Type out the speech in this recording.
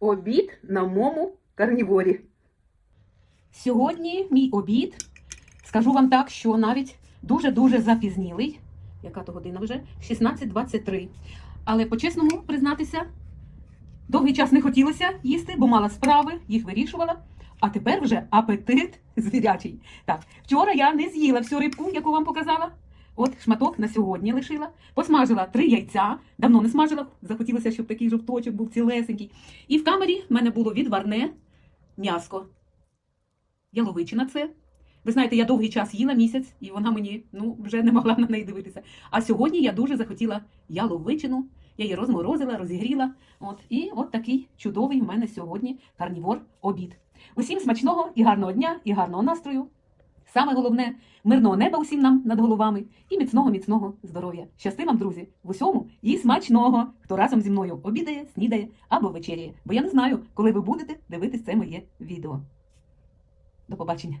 Обід на моєму карніворі. Сьогодні мій обід, скажу вам так, що навіть дуже-дуже запізнілий. Яка то година вже? 16.23. Але по-чесному признатися, довгий час не хотілося їсти, бо мала справи, їх вирішувала. А тепер вже апетит звірячий. Так, вчора я не з'їла всю рибку, яку вам показала. От шматок на сьогодні лишила. Посмажила три яйця. Давно не смажила. Захотілося, щоб такий жовточок був цілесенький. І в камері в мене було відварне м'яско. Яловичина це. Ви знаєте, я довгий час їла місяць, і вона мені ну, вже не могла на неї дивитися. А сьогодні я дуже захотіла яловичину. Я її розморозила, розігріла. От, і от такий чудовий в мене сьогодні карнівор обід. Усім смачного і гарного дня, і гарного настрою. Саме головне мирного неба усім нам над головами і міцного міцного здоров'я. Щасти вам, друзі, в усьому і смачного, хто разом зі мною обідає, снідає або вечеряє. Бо я не знаю, коли ви будете дивитись це моє відео. До побачення.